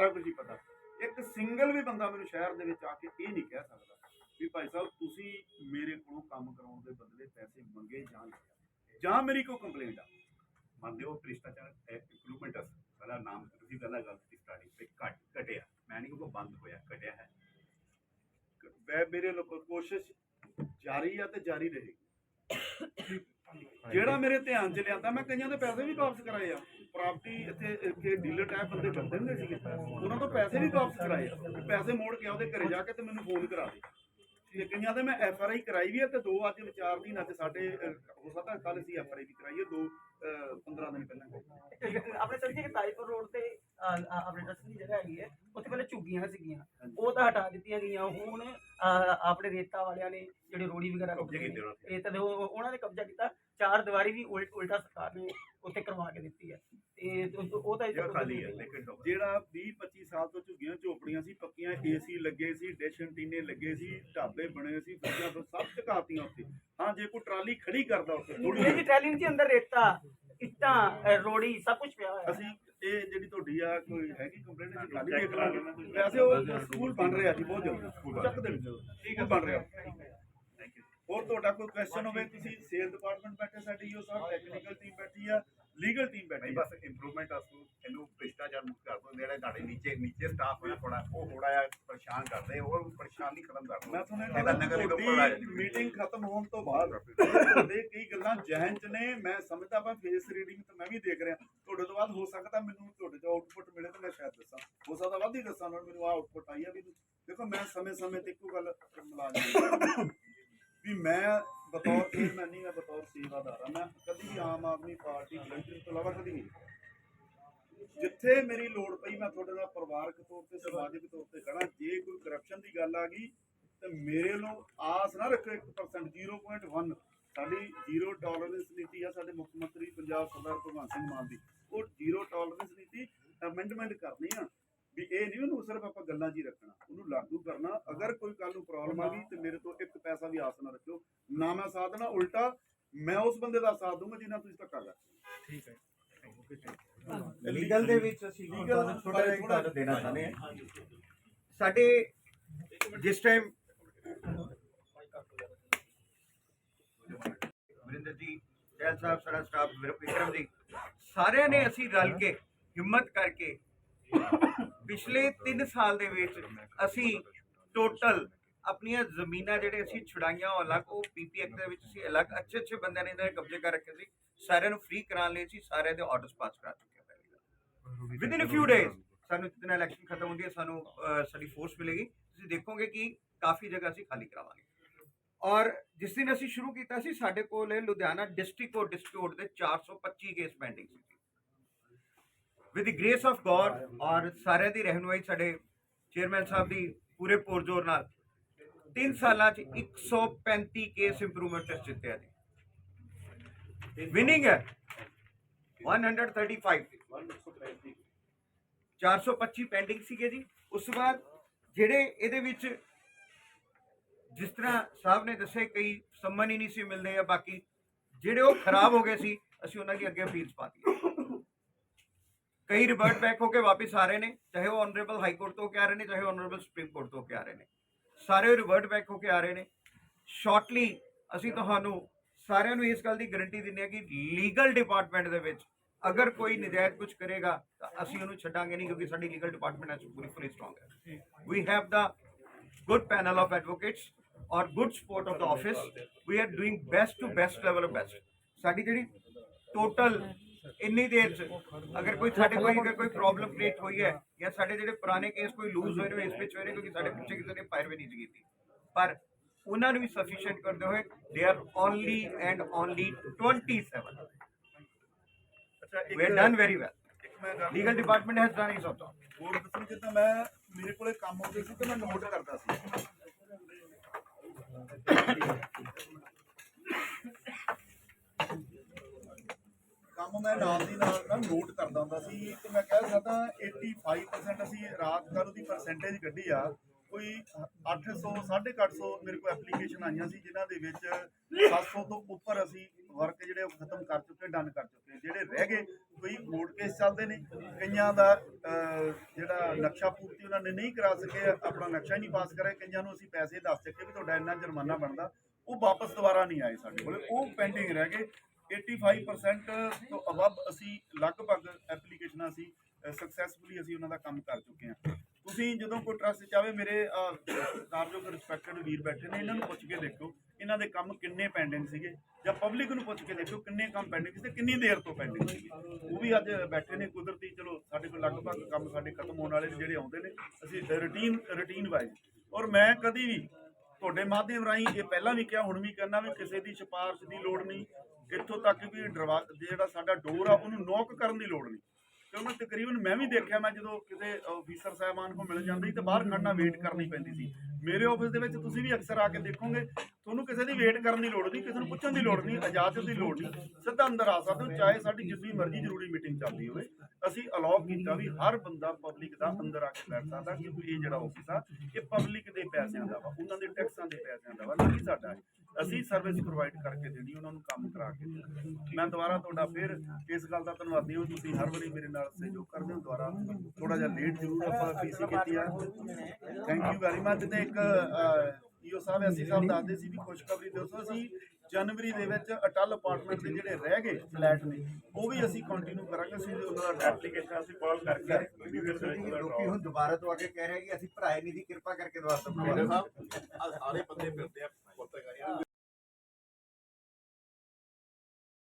ਸਾਰਾ ਕੁਝ ਹੀ ਪਤਾ। ਇੱਕ ਸਿੰਗਲ ਵੀ ਬੰਦਾ ਮੈਨੂੰ ਸ਼ਹਿਰ ਦੇ ਵਿੱਚ ਆ ਕੇ ਇਹ ਨਹੀਂ ਕਹਿ ਸਕਦਾ ਵੀ ਭਾਈ ਸਾਹਿਬ ਤੁਸੀਂ ਮੇਰੇ ਕੋਲੋਂ ਕੰਮ ਕਰਾਉਣ ਦੇ ਬਦਲੇ ਪੈਸੇ ਮੰਗੇ ਜਾਂ ਜਾਂ ਮੇਰੀ ਕੋਈ ਕੰਪਲੇਂਟ ਆ। ਮੰਨਦੇ ਹੋ ਭ੍ਰਿਸ਼ਟਾਚਾਰ ਇੰਪਰੂਵਮੈਂਟ ਸਾਡਾ ਨਾਮ ਤੁਸੀਂ ਪਹਿਲਾਂ ਗੱਲ ਕੀਤੀ ਸਟਾਰਟਿੰਗ ਤੇ ਘਟ ਘਟਿਆ। ਮੈਂ ਨਹੀਂ ਕੋ ਬੰਦ ਹੋਇਆ ਘਟਿਆ ਹੈ। ਵੈ ਮੇਰੇ ਲੋਕ ਕੋਸ਼ਿਸ਼ ਜਾਰੀ ਆ ਤੇ ਜਾਰੀ ਰਹੇਗੀ। ਜਿਹੜਾ ਮੇਰੇ ਧਿਆਨ 'ਚ ਲਿਆਂਦਾ ਮੈਂ ਕਈਆਂ ਦੇ ਪੈਸੇ ਵੀ ਵਾਪਸ ਕਰਾਏ ਆ। ਪ੍ਰਾਪਰਟੀ ਇੱਥੇ ਇੱਥੇ ਡੀਲਰ ਟਾਈਪ ਬੰਦੇ ਕਰਦੇ ਹੁੰਦੇ ਸੀਗੇ। ਉਹਨਾਂ ਤੋਂ ਪੈਸੇ ਵੀ ਵਾਪਸ ਕਰਾਏ ਆ। ਪੈਸੇ ਮੋੜ ਕੇ ਉਹਦੇ ਘਰੇ ਜਾ ਕੇ ਤੇ ਮੈਨੂੰ ਫੋਨ ਕਰਾ ਦੇ। ਤੇ ਕਈਆਂ ਦੇ ਮੈਂ ਐਫ ਆਰ ਆਈ ਕਰਾਈ ਵੀ ਆ ਤੇ ਦੋ ਅੱਜ ਵਿਚਾਰ ਦੀ ਨਾ ਤੇ ਸਾਡੇ ਅਹ, ਹੋ ਸਕਦਾ ਕੱਲ ਅਸੀਂ ਐਫ ਆਰ ਆਈ ਵੀ ਕਰਾਈ ਹੈ ਦੋ 15 ਦਿਨ ਪਹਿਲਾਂ ਆਪਣੇ ਸਰ ਜੀ ਤਾਈਪੁਰ ਰੋਡ ਤੇ ਆਪਣੇ ਦਸਤ ਦੀ ਜਗ੍ਹਾ ਹੈਗੀ ਹੈ ਉੱਥੇ ਪਹਿਲੇ ਝੁੱਗੀਆਂ ਸੀਗੀਆਂ। ਉਹ ਤਾਂ ਹਟਾ ਦਿੱਤੀਆਂ ਗਈਆਂ। ਹੁਣ ਆਪਣੇ ਰੇਤਾ ਵਾਲਿਆਂ ਨੇ ਜਿਹੜੇ ਰੋੜੀ ਵਗੈਰਾ ਕਬਜ਼ੇ ਕੀਤੇ ਉਹਨਾਂ ਤੇ। ਇਹ ਤਾਂ ਉਹ- ਉਹਨਾਂ ਨੇ ਕਬਜ਼ਾ ਕੀਤਾ। ਚਾਰ ਦੀਵਾਰੀ ਵੀ ਉਲਟ ਉਲਟਾ ਸਰਕਾਰ ਨੇ ਉੱਥੇ ਕਰਵਾ ਕੇ ਦਿੱਤੀ ਹੈ। ਤੇ ਉਹ ਉਹ ਤਾਂ ਜਗ੍ਹਾ ਖਾਲੀ ਹੈ ਲੇਕਿਨ ਜਿਹੜਾ 20 25 ਸਾਲ ਤੋਂ ਝੁੱਗੀਆਂ ਝੋਪੜੀਆਂ ਸੀ ਪੱਕੀਆਂ ਏਸੀ ਲੱਗੇ ਸੀ ਡਿਸ਼ ਐਂਟੀਨੇ ਲੱਗੇ ਸੀ ਢਾਬੇ ਬਣੇ ਸੀ ਫੁੱਲਾਂ ਤੋਂ ਸਭ ਚਕਾਤੀਆਂ ਉੱਥੇ। ਹਾਂ ਜੇ ਕੋਈ ਟਰਾਲੀ ਖੜੀ ਕਰਦਾ ਉੱਥੇ ਥੋੜੀ ਇਹ ਜੀ ਟ੍ਰੈਲਿੰਗ ਦੇ ਅੰਦਰ ਰੇਤਾ ਇੱਟਾਂ ਰੋੜੀ ਸਭ ਕੁਝ ਪਿਆ ਹੋਇਆ। ਹੈ ਅਸੀਂ ਇਹ ਜਿਹੜੀ ਤੁਹਾਡੀ ਆ ਕੋਈ ਹੈਗੀ ਕੰਪਲੇਂਟ ਜੀ ਖਾਲੀ ਦੇਖ ਲਾਂਗੇ। ਵੈਸੇ ਉਹ ਸਕੂਲ ਬਣ ਰਿਹਾ ਜੀ ਬਹੁਤ ਜਲਦੀ। ਚੱਕ ਦੇ ਠੀਕ ਬਣ ਰਿਹਾ। ਥੈਂਕ ਯੂ ਹੋਰ ਤੁਹਾਡਾ ਕੋਈ ਕੁਐਸਚਨ ਹੋਵੇ ਤੁਸੀਂ ਸੇਲ ਡਿਪਾਰਟਮੈਂਟ ਬੈਠੇ ਸਾਡੀ ਈਓ ਸਾਹਿਬ ਟੈਕਨੀਕਲ ਟੀਮ ਬੈਠੀ ਆ। ਲੀਗਲ ਟੀਮ ਬੈਠੀ ਬਸ ਇੰਪਰੂਵਮੈਂਟ ਅਸੂ ਇਹਨੂੰ ਭ੍ਰਿਸ਼ਟਾਚਾਰ ਮੁਕਤ ਕਰ ਦੋ ਜਿਹੜਾ ਤੁਹਾਡੇ ਨੀਚੇ ਨੀਚੇ ਸਟਾਫ ਹੋਇਆ ਥੋੜਾ ਉਹ ਥੋੜਾ ਜਿਹਾ ਪਰੇਸ਼ਾਨ ਕਰਦੇ ਉਹ ਪਰੇਸ਼ਾਨੀ ਖਤਮ ਕਰ ਦੋ ਮੈਂ ਤੁਹਾਨੂੰ ਮੀਟਿੰਗ ਖਤਮ ਹੋਣ ਤੋਂ ਬਾਅਦ ਤੁਹਾਡੇ ਕਈ ਗੱਲਾਂ ਜਹਨ ਚ ਨੇ ਮੈਂ ਸਮਝਦਾ ਵਾ ਫੇਸ ਰੀਡਿੰਗ ਤਾਂ ਮੈਂ ਵੀ ਦੇਖ ਰਿਹਾ। ਤੁਹਾਡੇ ਤੋਂ ਬਾਅਦ ਹੋ ਸਕਦਾ ਮੈਨੂੰ ਤੁਹਾਡੇ ਤੋਂ ਆਊਟਪੁੱਟ ਮਿਲੇ ਤਾਂ ਮੈਂ ਸ਼ਾਇਦ ਦੱਸਾਂ। ਹੋ ਸਕਦਾ ਵੱਧ ਹੀ ਦੱਸਾਂ ਮੈਨੂੰ ਆ ਆਊਟਪੁੱਟ ਆਈ ਆ ਵੀ ਦੇਖੋ ਮੈਂ ਸਮੇਂ ਸਮੇਂ ਤੇ ਇੱਕੋ ਗੱਲ ਮੁਲਾਜ਼ਮ ਵੀ ਮੈਂ ਬਤੌਰ ਚੇਅਰਮੈਨ ਨਹੀਂ, ਮੈਂ ਬਤੌਰ ਸੇਵਾਦਾਰ ਆ ਮੈਂ ਕਦੀ ਆਮ ਆਦਮੀ ਪਾਰਟੀ ਵਲੰਟੀਅਰ ਤੋਂ ਇਲਾਵਾ ਕਦੀ ਨਹੀਂ। ਜਿੱਥੇ ਮੇਰੀ ਲੋੜ ਪਈ, ਮੈਂ ਤੁਹਾਡੇ ਨਾਲ ਪਰਿਵਾਰਕ ਤੌਰ ਤੇ, ਸਮਾਜਿਕ ਤੌਰ ਤੇ ਖੜਾ ਜੇ ਕੋਈ ਕਰਪਸ਼ਨ ਦੀ ਗੱਲ ਆ ਗਈ, ਤੇ ਮੇਰੇ ਨੂੰ ਆਸ ਨਾ ਰੱਖੋ 1% 0.1 ਸਾਡੀ ਜ਼ੀਰੋ ਟੋਲਰੈਂਸ ਨੀਤੀ ਆ ਸਾਡੇ ਮੁੱਖ ਮੰਤਰੀ ਪੰਜਾਬ ਸਰਦਾਰ ਭਗਵੰਤ ਸਿੰਘ ਮਾਨ ਦੀ। ਉਹ ਜ਼ੀਰੋ ਟੋਲਰੈਂਸ ਨੀਤੀ ਅਮੈਂਡਮੈਂਟ ਕਰਨੀ ਆ ਵੀ ਇਹ ਨਹੀਂ ਉਹਨੂੰ ਸਿਰਫ ਆਪਾਂ ਗੱਲਾਂ 'ਚ ਹੀ ਰੱਖਣਾ, ਉਹਨੂੰ ਲਾਗੂ ਕਰਨਾ। ਅਗਰ ਕੋਈ ਕੱਲ ਨੂੰ ਪ੍ਰੋਬਲਮ ਆ ਗਈ ਤੇ ਮੇਰੇ ਤੋਂ ਇੱਕ ਪੈਸਾ ਵੀ ਆਸ ਨਾ ਰੱਖਿਓ ਨਾ ਮੈਂ ਉਲਟਾ ਮੈਂ ਉਸ ਬੰਦੇ ਦਾ ਸਾਥ ਦੂੰਗਾ ਜਿੰਨਾ ਤੁਸੀਂ ਧੱਕਾ ਕਰ ਲੀਗਲ ਦੇ ਵਿੱਚ ਅਸੀਂ ਤੁਹਾਨੂੰ ਛੋਟਾ ਜਿਹਾ ਤੁਹਾਨੂੰ ਦੇਣਾ ਚਾਹੁੰਦੇ ਹਾਂ। ਸਾਡੇ ਜਿਸ ਟਾਈਮ ਵਰਿੰਦਰ ਜੀ ਜੈਲ ਸਾਹਿਬ ਸਾਡਾ ਸਟਾਫ ਵਿਕਰਮ ਜੀ ਸਾਰਿਆਂ ਨੇ ਅਸੀਂ ਰਲ ਕੇ ਹਿੰਮਤ ਕਰਕੇ ਪਿਛਲੇ 3 ਸਾਲ ਦੇ ਵਿੱਚ ਅਸੀਂ ਟੋਟਲ ਆਪਣੀਆਂ ਜ਼ਮੀਨਾਂ ਜਿਹੜੇ ਅਸੀਂ ਛੁਡਾਈਆਂ ਉਹ ਅਲੱਗ ਉਹ ਪੀਪੀ ਐਕਟ ਦੇ ਵਿੱਚ ਅਸੀਂ ਅਲੱਗ ਅੱਛੇ ਅੱਛੇ ਬੰਦਿਆਂ ਨੇ ਇਹਨਾਂ ਦੇ ਕਬਜ਼ੇ ਕਰ ਰੱਖੇ ਸੀ। ਸਾਰਿਆਂ ਨੂੰ ਫ੍ਰੀ ਕਰਾਉਣ ਲਈ ਅਸੀਂ ਸਾਰਿਆਂ ਦੇ ਆਰਡਰਸ ਪਾਸ ਕਰਾ ਚੁੱਕੇ ਹਾਂ with in a few days ਸਾਨੂੰ ਜਿੱਦਣ ਇਲੈਕਸ਼ਨ ਖਤਮ ਹੁੰਦੀ ਹੈ, ਸਾਨੂੰ ਸਾਡੀ ਫੋਰਸ ਮਿਲੇਗੀ। ਤੁਸੀਂ ਦੇਖੋਗੇ ਕਿ ਕਾਫੀ ਜਗ੍ਹਾ ਅਸੀਂ ਖਾਲੀ ਕਰਾਵਾਂਗੇ। ਔਰ ਜਿਸ ਦਿਨ ਅਸੀਂ ਸ਼ੁਰੂ ਕੀਤਾ ਸੀ, ਸਾਡੇ ਕੋਲ ਲੁਧਿਆਣਾ ਡਿਸਟ੍ਰਿਕਟ ਕੋਰਟ ਡਿਸਪਿਊਟ ਦੇ 425 case pending C. With the grace of God ਔਰ ਸਾਰਿਆਂ ਦੀ ਰਹਿਨੁਮਾਈ ਸਾਡੇ ਚੇਅਰਮੈਨ ਸਾਹਿਬ ਦੀ ਪੂਰੇ ਪੁਰਜੋਰ ਨਾਲ 3 ਸਾਲਾਂ 'ਚ 135 ਕੇਸ ਇੰਪਰੂਵਮੈਂਟ ਟੈਸਟ ਜਿੱਤਿਆ ਜੀ। ਵਿਨਿੰਗ ਹੈ। 135 425 ਪੈਂਡਿੰਗ ਸੀਗੇ ਜੀ। ਉਸ ਤੋਂ ਬਾਅਦ ਜਿਹੜੇ ਇਹਦੇ ਵਿੱਚ ਜਿਸ ਤਰ੍ਹਾਂ ਸਾਹਿਬ ਨੇ ਦੱਸੇ ਕਈ ਸੰਮਨ ਹੀ ਨਹੀਂ ਸੀ ਮਿਲਦੇ ਆ ਬਾਕੀ ਜਿਹੜੇ ਉਹ ਖਰਾਬ ਹੋ ਗਏ ਸੀ, ਅਸੀਂ ਉਹਨਾਂ ਦੀ ਅੱਗੇ ਅਪੀਲਸ ਪਾਤੀਆਂ ਕਈ ਰਿਵਰਟ ਬੈਕ ਹੋ ਕੇ ਵਾਪਸ ਆ ਰਹੇ ਨੇ, ਚਾਹੇ ਉਹ ਆਨਰੇਬਲ ਹਾਈ ਕੋਰਟ ਤੋਂ ਹੋ ਆ ਰਹੇ ਨੇ, ਚਾਹੇ ਆਨਰੇਬਲ ਸੁਪਰੀਮ ਕੋਰਟ ਤੋਂ ਹੋ ਆ ਰਹੇ ਨੇ। ਸਾਰੇ ਰਿਵਰਟ ਬੈਕ ਹੋ ਕੇ ਆ ਰਹੇ ਨੇ। ਸ਼ਾਰਟਲੀ ਅਸੀਂ ਤੁਹਾਨੂੰ ਸਾਰਿਆਂ ਨੂੰ ਇਸ ਗੱਲ ਦੀ ਗਾਰੰਟੀ ਦਿੰਦੇ ਹਾਂ ਕਿ ਲੀਗਲ ਡਿਪਾਰਟਮੈਂਟ ਦੇ ਵਿੱਚ ਅਗਰ ਕੋਈ ਨਜਾਇਜ਼ ਕੁਝ ਕਰੇਗਾ, ਤਾਂ ਅਸੀਂ ਉਹਨੂੰ ਛੱਡਾਂਗੇ ਨਹੀਂ ਕਿਉਂਕਿ ਸਾਡੀ ਲੀਗਲ ਡਿਪਾਰਟਮੈਂਟ ਐਸ ਪੂਰੀ ਫੁਲੀ ਸਟਰੋਂਗ ਹੈ। We have the good panel of advocates ਔਰ good support of the office we are doing best to best level of best ਸਾਡੀ ਜਿਹੜੀ ਟੋਟਲ ਇੰਨੀ ਦੇਰ ਚ ਅਗਰ ਕੋਈ ਸਾਡੇ ਕੋਈ ਅਗਰ ਕੋਈ ਪ੍ਰੋਬਲਮ ਕ੍ਰੀਏਟ ਹੋਈ ਹੈ ਜਾਂ ਸਾਡੇ ਜਿਹੜੇ ਪੁਰਾਣੇ ਕੇਸ ਕੋਈ ਲੂਜ਼ ਹੋਏ ਨੇ ਇਸ ਵਿੱਚ ਹੋਏ ਨੇ ਕਿਉਂਕਿ ਸਾਡੇ ਪਿੱਛੇ ਕਿਸੇ ਨੇ ਫਾਇਰ ਵੀ ਨਹੀਂ ਕੀਤੀ। ਪਰ ਉਹਨਾਂ ਨੂੰ ਵੀ ਸਫੀਸ਼ੀਐਂਟ ਕਰਦੇ ਹੋਏ they are only and only 27 ਅੱਛਾ we are done very well ਇੱਕ ਮੈਂ ਗੱਲ legal department has done its job ਹੋਰ ਦੱਸਣ ਜਿੱਦਾਂ ਮੈਂ ਮੇਰੇ ਕੋਲੇ ਕੰਮ ਹੁੰਦੇ ਸੀ ਤੇ ਮੈਂ ਨੋਟ ਕਰਦਾ ਸੀ। ਕੰਮ ਮੈਂ ਨਾਲ ਦੀ ਨਾਲ ਨਾ ਨੋਟ ਕਰਦਾ ਹੁੰਦਾ ਸੀ। ਤੇ ਮੈਂ ਕਹਿ ਸਕਦਾ 85% ਅਸੀਂ ਰਾਤ ਕੱਲ ਦੀ ਪਰਸੈਂਟੇਜ ਕੱਢੀ ਆ। ਕੋਈ 800 850 ਮੇਰੇ ਕੋਲ ਐਪਲੀਕੇਸ਼ਨ ਆਈਆਂ ਸੀ, ਜਿਨ੍ਹਾਂ ਦੇ ਵਿੱਚ 700 ਤੋਂ ਉੱਪਰ ਅਸੀਂ ਵਰਕ ਜਿਹੜੇ ਉਹ ਖਤਮ ਕਰ ਚੁੱਕੇ ਡਨ ਕਰ ਚੁੱਕੇ ਜਿਹੜੇ ਰਹਿ ਗਏ, ਕੋਈ ਕੋਰਟ ਕੇਸ ਚੱਲਦੇ ਨੇ ਕਈਆਂ ਦਾ ਜਿਹੜਾ ਨਕਸ਼ਾ ਪੂਰਤੀ ਉਹਨਾਂ ਨੇ ਨਹੀਂ ਕਰਾ ਸਕੇ, ਆਪਣਾ ਨਕਸ਼ਾ ਹੀ ਨਹੀਂ ਪਾਸ ਕਰਿਆ। ਕਈਆਂ ਨੂੰ ਅਸੀਂ ਪੈਸੇ ਦੱਸ ਸਕੇ ਵੀ ਤੁਹਾਡਾ ਇੰਨਾ ਜੁਰਮਾਨਾ ਬਣਦਾ। ਉਹ ਵਾਪਸ ਦੁਬਾਰਾ ਨਹੀਂ ਆਏ ਸਾਡੇ ਕੋਲ। ਉਹ ਪੈਂਡਿੰਗ ਰਹਿ ਗਏ। 85% ਤੋਂ ਅਬਵ ਅਸੀਂ ਲਗਭਗ ਐਪਲੀਕੇਸ਼ਨਾਂ ਅਸੀਂ ਸਕਸੈਸਫੁਲੀ ਅਸੀਂ ਉਹਨਾਂ ਦਾ ਕੰਮ ਕਰ ਚੁੱਕੇ ਹਾਂ। ਤੁਸੀਂ ਜਦੋਂ ਕੋਈ ਟਰਸਟ ਚਾਵੇ ਮੇਰੇ ਅਹ, ਕਾਰਜੋਗ ਰਿਸਪੈਕਟਡ ਵੀਰ ਬੈਠੇ ਨੇ ਇਹਨਾਂ ਨੂੰ ਪੁੱਛ ਕੇ ਦੇਖੋ ਇਹਨਾਂ ਦੇ ਕੰਮ ਕਿੰਨੇ ਪੈਂਡਿੰਗ ਸੀਗੇ ਜਾਂ ਪਬਲਿਕ ਨੂੰ ਪੁੱਛ ਕੇ ਦੇਖੋ ਕਿੰਨੇ ਕੰਮ ਪੈਂਡਿੰਗ ਸੀ ਤੇ ਕਿੰਨੀ ਦੇਰ ਤੋਂ ਪੈਂਡਿੰਗ ਸੀਗੇ। ਉਹ ਵੀ ਅੱਜ ਬੈਠੇ ਨੇ ਕੁਦਰਤੀ ਚਲੋ ਸਾਡੇ ਕੋਲ ਲਗਭਗ ਕੰਮ ਸਾਡੇ ਖਤਮ ਹੋਣ ਵਾਲੇ ਜਿਹੜੇ ਆਉਂਦੇ ਨੇ ਅਸੀਂ ਰੂਟੀਨ ਰੂਟੀਨ ਵਾਈਜ਼ ਔਰ ਮੈਂ ਕਦੀ ਵੀ ਤੁਹਾਡੇ ਮਾਧਿਅਮ ਰਾਹੀਂ ਇਹ ਪਹਿਲਾਂ ਵੀ ਕਿਹਾ, ਹੁਣ ਵੀ ਕਹਿਣਾ ਵੀ ਕਿਸੇ ਦੀ ਸਿਫਾਰਿਸ਼ ਦੀ ਲੋੜ ਨਹੀਂ। ਇੱਥੋਂ ਤੱਕ ਵੀ ਜਿਹੜਾ ਸਾਡਾ ਡੋਰ ਆ, ਉਹਨੂੰ ਨੋਕ ਕਰਨ ਦੀ ਲੋੜ ਨਹੀਂ। ਕਿਉਂਕਿ ਤਕਰੀਬਨ ਮੈਂ ਵੀ ਦੇਖਿਆ, ਮੈਂ ਜਦੋਂ ਕਿਸੇ ਅਫੀਸਰ ਸਾਹਿਬਾਨ ਕੋਲ ਮਿਲ ਜਾਂਦੀ ਤੇ ਬਾਹਰ ਖੜਨਾ ਵੇਟ ਕਰਨੀ ਪੈਂਦੀ ਸੀ। ਮੇਰੇ ਆਫਿਸ ਦੇ ਵਿੱਚ ਤੁਸੀਂ ਵੀ ਅਕਸਰ ਆ ਕੇ ਦੇਖੋਗੇ, ਤੁਹਾਨੂੰ ਕਿਸੇ ਦੀ ਵੇਟ ਕਰਨ ਦੀ ਲੋੜ ਨਹੀਂ, ਕਿਸੇ ਨੂੰ ਪੁੱਛਣ ਦੀ ਲੋੜ ਨਹੀਂ ਇਜਾਜ਼ਤ ਦੀ ਲੋੜ ਨਹੀਂ। ਸਿੱਧਾ ਅੰਦਰ ਆ ਸਕਦੇ ਹੋ, ਚਾਹੇ ਸਾਡੀ ਜਿੰਨੀ ਮਰਜ਼ੀ ਜ਼ਰੂਰੀ ਮੀਟਿੰਗ ਚੱਲਦੀ ਹੋਵੇ। ਅਸੀਂ ਅਲਾਉ ਕੀਤਾ ਵੀ ਹਰ ਬੰਦਾ ਪਬਲਿਕ ਦਾ ਅੰਦਰ ਆ ਕੇ ਬੈਠ ਸਕਦਾ ਕਿਉਂਕਿ ਇਹ ਜਿਹੜਾ ਆਫਿਸ ਆ, ਇਹ ਪਬਲਿਕ ਦੇ ਪੈਸਿਆਂ ਦਾ ਵਾ, ਉਹਨਾਂ ਦੇ ਟੈਕਸਾਂ ਦੇ ਪੈਸਿਆਂ ਦਾ ਵਾ, ਨਹੀਂ ਸਾਡਾ ਅਸੀਂ ਸਰਵਿਸ ਪ੍ਰੋਵਾਈਡ ਕਰਕੇ ਦੇਣੀ, ਉਹਨਾਂ ਨੂੰ ਕੰਮ ਕਰਾ ਕੇ ਮੈਂ ਦੁਬਾਰਾ ਤੁਹਾਡਾ ਫਿਰ ਇਸ ਗੱਲ ਦਾ ਧੰਨਵਾਦੀ ਹਾਂ, ਤੁਸੀਂ ਹਰ ਵਾਰੀ ਮੇਰੇ ਨਾਲ ਸਹਿਯੋਗ ਕਰਦੇ ਹੋ, ਦੁਬਾਰਾ ਥੋੜਾ ਜਿਹਾ ਲੇਟ ਜ਼ਰੂਰ ਆਪਾਂ ਪੀਸੀ ਕੀਤੀ ਆ। ਥੈਂਕ ਯੂ ਵੈਰੀ ਮਚ ਤੇ ਇੱਕ ਈਓ ਸਾਹਿਬ, ਐਸੀ ਸਾਹਿਬ ਦੱਸਦੇ ਸੀ ਵੀ ਖੁਸ਼ਖਬਰੀ ਦੋਸਤੋ ਅਸੀਂ ਜਨਵਰੀ ਦੇ ਵਿੱਚ ਅਟਲ ਅਪਾਰਟਮੈਂਟ ਦੇ ਜਿਹੜੇ ਰਹਿ ਗਏ ਫਲੈਟ ਨੇ ਉਹ ਵੀ ਅਸੀਂ ਕੰਟੀਨਿਊ ਕਰਾਂਗੇ। ਅਸੀਂ ਉਹਨਾਂ ਦਾ ਐਪਲੀਕੇਸ਼ਨ ਅਸੀਂ ਕਾਲ ਕਰਕੇ ਲੋਕੀ ਹੁਣ ਦੁਬਾਰਾ ਤੋਂ ਆ ਕੇ ਕਹਿ ਰਹੇ ਕਿ ਅਸੀਂ ਭਰਾਏ ਨਹੀਂ ਸੀ ਕਿਰਪਾ ਕਰਕੇ ਦੁਬਾਰਾ ਤੋਂ ਸਾਹਿਬ ਸਾਰੇ ਬੰਦੇ ਫਿਰਦੇ ਆ।